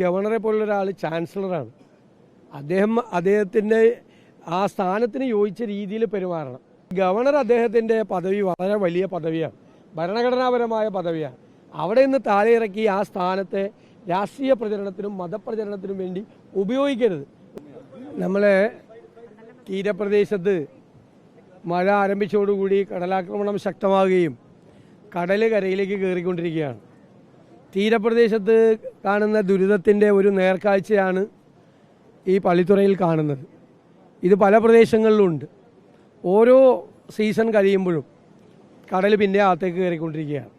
ഗവർണറെ പോലുള്ള ഒരാൾ ചാൻസലറാണ്. അദ്ദേഹം അദ്ദേഹത്തിന്റെ ആ സ്ഥാനത്തിന് യോജിച്ച രീതിയിൽ പെരുമാറണം. ഗവർണർ അദ്ദേഹത്തിന്റെ പദവി വളരെ വലിയ പദവിയാണ്. ഭരണഘടനാപരമായ പദവിയാണ്. അവിടെ നിന്ന് താഴെ ആ സ്ഥാനത്തെ രാഷ്ട്രീയ പ്രചരണത്തിനും മതപ്രചരണത്തിനും വേണ്ടി ഉപയോഗിക്കരുത്. നമ്മളെ തീരപ്രദേശത്ത് മഴ ആരംഭിച്ചതോടുകൂടി കടലാക്രമണം ശക്തമാവുകയും കടൽ കരയിലേക്ക് കയറിക്കൊണ്ടിരിക്കുകയാണ്. തീരപ്രദേശത്ത് കാണുന്ന ദുരിതത്തിന്റെ ഒരു നേർക്കാഴ്ചയാണ് ഈ പള്ളിത്തുറയിൽ കാണുന്നത്. ഇത് പല പ്രദേശങ്ങളിലുണ്ട് ഓരോ സീസൺ കഴിയുമ്പോഴും കടൽ പിന്നെ അകത്തേക്ക് കയറിക്കൊണ്ടിരിക്കുകയാണ്.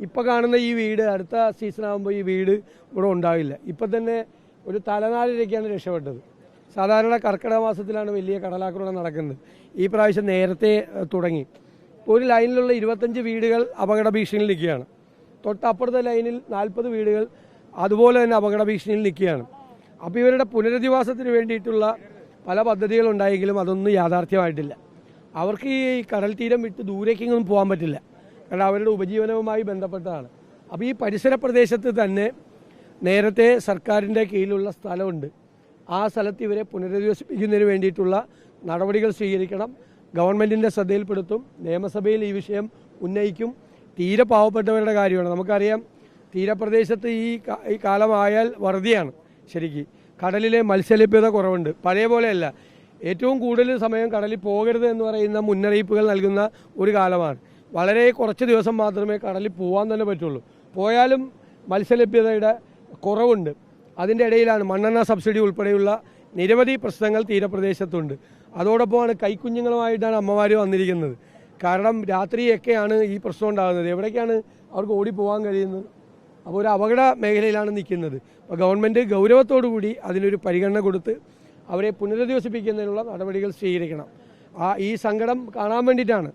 ഇപ്പോൾ കാണുന്ന ഈ വീട് അടുത്ത സീസൺ ആകുമ്പോൾ ഈ വീട് ഇവിടെ ഉണ്ടാവില്ല. ഇപ്പം തന്നെ ഒരു തലനാടിലേക്കാണ് രക്ഷപ്പെട്ടത്. സാധാരണ കർക്കിടക മാസത്തിലാണ് വലിയ കടലാക്രമണം നടക്കുന്നത്. ഈ പ്രാവശ്യം നേരത്തെ തുടങ്ങി. ഒരു ലൈനിലുള്ള ഇരുപത്തഞ്ച് വീടുകൾ അപകട ഭീഷണിയിൽ നിൽക്കുകയാണ് തൊട്ടപ്പുറത്തെ ലൈനിൽ നാൽപ്പത് വീടുകൾ അതുപോലെ തന്നെ അപകട ഭീഷണിയിൽ നിൽക്കുകയാണ്. അപ്പോൾ ഇവരുടെ പുനരധിവാസത്തിന് വേണ്ടിയിട്ടുള്ള പല പദ്ധതികളുണ്ടായെങ്കിലും അതൊന്നും യാഥാർത്ഥ്യമായിട്ടില്ല. അവർക്ക് ഈ കടൽ തീരം വിട്ട് ദൂരേക്കൊന്നും പോകാൻ പറ്റില്ല. കാരണം അവരുടെ ഉപജീവനവുമായി ബന്ധപ്പെട്ടതാണ്. അപ്പോൾ ഈ പരിസര പ്രദേശത്ത് തന്നെ നേരത്തെ സർക്കാരിന്റെ കീഴിലുള്ള സ്ഥലമുണ്ട്. ആ സ്ഥലത്ത് ഇവരെ പുനരധിവസിപ്പിക്കുന്നതിന് വേണ്ടിയിട്ടുള്ള നടപടികൾ സ്വീകരിക്കണം. ഗവൺമെന്റിന്റെ ശ്രദ്ധയിൽപ്പെടുത്തും. നിയമസഭയിൽ ഈ വിഷയം ഉന്നയിക്കും. തീരെ പാവപ്പെട്ടവരുടെ കാര്യമാണ്. നമുക്കറിയാം തീരപ്രദേശത്ത് ഈ ഈ കാലമായാൽ വറുതിയാണ് ശരിക്ക്. കടലിലെ മത്സ്യലഭ്യത കുറവുണ്ട്. പഴയ പോലെയല്ല. ഏറ്റവും കൂടുതൽ സമയം കടലിൽ പോകരുത് എന്ന് പറയുന്ന മുന്നറിയിപ്പുകൾ നൽകുന്ന ഒരു കാലമാണ്. വളരെ കുറച്ച് ദിവസം മാത്രമേ കടലിൽ പോകാൻ തന്നെ പറ്റുള്ളൂ. പോയാലും മത്സ്യലഭ്യതയുടെ കുറവുണ്ട്. അതിന്റെ ഇടയിലാണ് മണ്ണെണ്ണ സബ്സിഡി ഉൾപ്പെടെയുള്ള നിരവധി പ്രശ്നങ്ങൾ തീരപ്രദേശത്തുണ്ട്. അതോടൊപ്പമാണ് കൈക്കുഞ്ഞുങ്ങളുമായിട്ടാണ് അമ്മമാർ വന്നിരിക്കുന്നത്. കാരണം രാത്രിയൊക്കെയാണ് ഈ പ്രശ്നം ഉണ്ടാകുന്നത്. എവിടേക്കാണ് അവർക്ക് ഓടി പോകാൻ കഴിയുന്നത്? അപ്പോൾ ഒരു അപകട മേഖലയിലാണ് നിൽക്കുന്നത്. അപ്പോൾ ഗവൺമെന്റ് ഗൗരവത്തോടു കൂടി അതിനൊരു പരിഗണന കൊടുത്ത് അവരെ പുനരധിവസിപ്പിക്കുന്നതിനുള്ള നടപടികൾ സ്വീകരിക്കണം. ആ ഈ സങ്കടം കാണാൻ വേണ്ടിയിട്ടാണ്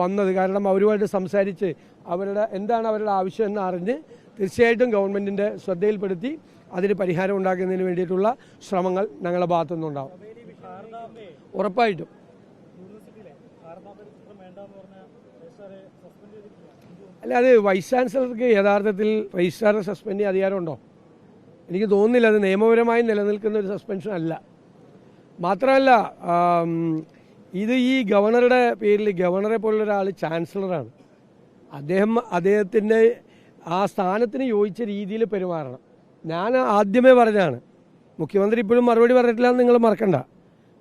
വന്നത്. കാരണം അവരുമായിട്ട് സംസാരിച്ച് അവരുടെ എന്താണ് അവരുടെ ആവശ്യം എന്ന് അറിഞ്ഞ് തീർച്ചയായിട്ടും ഗവൺമെന്റിന്റെ ശ്രദ്ധയിൽപ്പെടുത്തി അതിന് പരിഹാരം ഉണ്ടാക്കുന്നതിന് വേണ്ടിയിട്ടുള്ള ശ്രമങ്ങൾ ഞങ്ങളുടെ ഭാഗത്തുനിന്നുണ്ടാവും. ഉറപ്പായിട്ടും. അല്ല അത് വൈസ് ചാൻസലർക്ക് യഥാർത്ഥത്തിൽ രജിസ്ട്രാറെ സസ്പെൻഡ് ചെയ്യാൻ അധികാരമുണ്ടോ? എനിക്ക് തോന്നുന്നില്ല അത് നിയമപരമായി നിലനിൽക്കുന്ന ഒരു സസ്പെൻഷൻ അല്ല. മാത്രമല്ല ഇത് ഈ ഗവർണറുടെ പേരിൽ ഗവർണറെ പോലുള്ള ഒരാൾ ചാൻസലറാണ് അദ്ദേഹം അദ്ദേഹത്തിന്റെ ആ സ്ഥാനത്തിന് യോജിച്ച രീതിയിൽ പെരുമാറണം. ഞാൻ ആദ്യമേ പറഞ്ഞതാണ്. മുഖ്യമന്ത്രി ഇപ്പോഴും മറുപടി പറഞ്ഞിട്ടില്ല നിങ്ങൾ മറക്കണ്ട.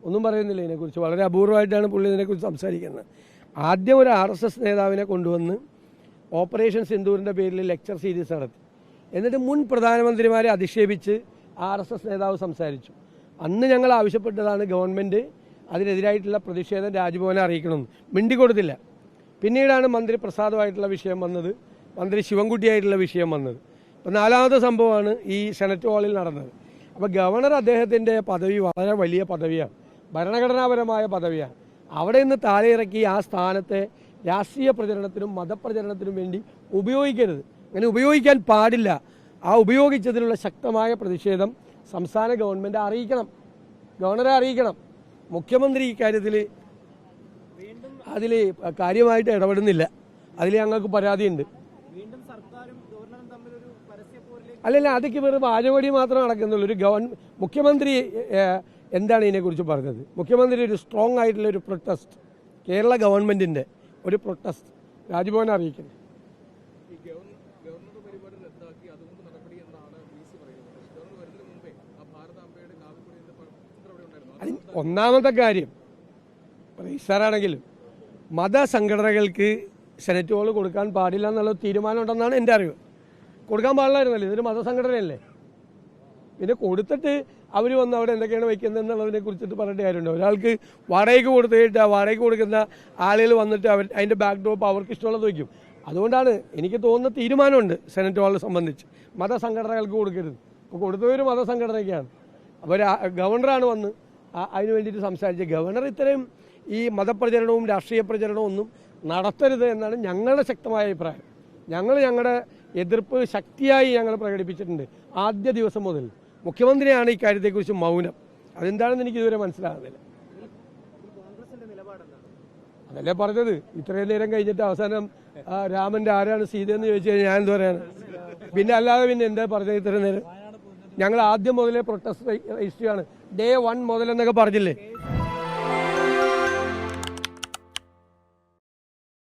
ഒന്നും പറയുന്നില്ല ഇതിനെക്കുറിച്ച്. വളരെ അപൂർവമായിട്ടാണ് പുള്ളി ഇതിനെക്കുറിച്ച് സംസാരിക്കുന്നത്. ആദ്യം ഒരു ആർ എസ് എസ് നേതാവിനെ കൊണ്ടുവന്ന് ഓപ്പറേഷൻ സിന്ദൂറിന്റെ പേരിൽ ലെക്ചർ സീരീസ് നടത്തി. എന്നിട്ട് മുൻ പ്രധാനമന്ത്രിമാരെ അധിക്ഷേപിച്ച് ആർ എസ് എസ് നേതാവ് സംസാരിച്ചു. അന്ന് ഞങ്ങൾ ആവശ്യപ്പെട്ടതാണ് ഗവൺമെന്റ് അതിനെതിരായിട്ടുള്ള പ്രതിഷേധം രാജ്ഭവനെ അറിയിക്കണമെന്ന്. മിണ്ടിക്കൊടുത്തില്ല പിന്നീടാണ് മന്ത്രി പ്രസാദമായിട്ടുള്ള വിഷയം വന്നത്. മന്ത്രി ശിവൻകുട്ടിയായിട്ടുള്ള വിഷയം വന്നത്. അപ്പോൾ നാലാമത്തെ സംഭവമാണ് ഈ സെനറ്റ് ഹാളിൽ നടന്നത്. അപ്പോൾ ഗവർണർ അദ്ദേഹത്തിന്റെ പദവി വളരെ വലിയ പദവിയാണ്. ഭരണഘടനാപരമായ പദവിയാണ്. അവിടെ നിന്ന് താഴെ ഇറക്കി ആ സ്ഥാനത്തെ രാഷ്ട്രീയ പ്രചരണത്തിനും മതപ്രചരണത്തിനും വേണ്ടി ഉപയോഗിക്കരുത്. അങ്ങനെ ഉപയോഗിക്കാൻ പാടില്ല. ആ ഉപയോഗിച്ചതിനുള്ള ശക്തമായ പ്രതിഷേധം സംസ്ഥാന ഗവൺമെന്റ് അറിയിക്കണം. ഗവർണറെ അറിയിക്കണം. മുഖ്യമന്ത്രി ഇക്കാര്യത്തിൽ അതിൽ കാര്യമായിട്ട് ഇടപെടുന്നില്ല. അതിൽ ഞങ്ങൾക്ക് പരാതിയുണ്ട്. അല്ലല്ല അതൊക്കെ വെറും വാചകടി മാത്രം നടക്കുന്നുള്ളൂ. ഒരു ഗവൺ മുഖ്യമന്ത്രി എന്താണ് ഇതിനെക്കുറിച്ച് പറഞ്ഞത്? മുഖ്യമന്ത്രി ഒരു സ്ട്രോങ് ആയിട്ടുള്ള ഒരു പ്രൊട്ടസ്റ്റ് കേരള ഗവൺമെന്റിന്റെ ഒരു പ്രൊട്ടസ്റ്റ് രാജ്ഭവൻ അറിയിക്കുന്നത് അതിൽ ഒന്നാമത്തെ കാര്യം. റീസാറാണെങ്കിലും മതസംഘടനകൾക്ക് സെനറ്റ് ഹോൾ കൊടുക്കാൻ പാടില്ല എന്നുള്ള തീരുമാനം ഉണ്ടെന്നാണ് എന്റെ അറിവ്. കൊടുക്കാൻ പാടില്ലായിരുന്നല്ലോ. ഇതൊരു മതസംഘടനയല്ലേ? പിന്നെ കൊടുത്തിട്ട് അവർ വന്ന് അവിടെ എന്തൊക്കെയാണ് വയ്ക്കുന്നത് എന്നുള്ളതിനെ കുറിച്ചിട്ട് പറഞ്ഞിട്ട് കാര്യമുണ്ട്. ഒരാൾക്ക് വാടകയ്ക്ക് കൊടുത്തിട്ട് ആ വാടകയ്ക്ക് കൊടുക്കുന്ന ആളുകൾ വന്നിട്ട് അവർ അതിന്റെ ബാക്ക് ഡ്രോപ്പ് അവർക്ക് ഇഷ്ടമുള്ളത് വയ്ക്കും. അതുകൊണ്ടാണ് എനിക്ക് തോന്നുന്ന തീരുമാനമുണ്ട് സെനറ്റ് ഹാളിനെ സംബന്ധിച്ച്. മതസംഘടനകൾക്ക് കൊടുക്കരുത്. ഇപ്പോൾ കൊടുത്തവർ മതസംഘടനയ്ക്കാണ് അപ്പോൾ ഗവർണറാണ് വന്ന് അതിന് വേണ്ടിയിട്ട് സംസാരിച്ചത്. ഗവർണർ ഇത്രയും ഈ മതപ്രചരണവും രാഷ്ട്രീയ പ്രചരണവും ഒന്നും നടത്തരുത് എന്നാണ് ഞങ്ങളുടെ ശക്തമായ അഭിപ്രായം. ഞങ്ങൾ ഞങ്ങളുടെ എതിർപ്പ് ശക്തിയായി ഞങ്ങൾ പ്രകടിപ്പിച്ചിട്ടുണ്ട് ആദ്യ ദിവസം മുതൽ. മുഖ്യമന്ത്രിയാണ് ഈ കാര്യത്തെക്കുറിച്ച് മൗനം. അതെന്താണെന്ന് എനിക്ക് ഇതുവരെ മനസ്സിലാകുന്നില്ല. അതല്ലേ പറഞ്ഞത്? ഇത്രയും നേരം കഴിഞ്ഞിട്ട് അവസാനം രാമന്റെ ആരാണ് സീത എന്ന് ചോദിച്ചു കഴിഞ്ഞാൽ ഞാൻ എന്താ പറയാണ്? പിന്നെ അല്ലാതെ പിന്നെ എന്താ പറഞ്ഞത് ഇത്രയും നേരം? ഞങ്ങൾ ആദ്യം മുതലേ പ്രൊട്ടസ്റ്റ് രജിസ്റ്റർ ആണ് ഡേ വൺ മുതൽ എന്നൊക്കെ പറഞ്ഞില്ലേ?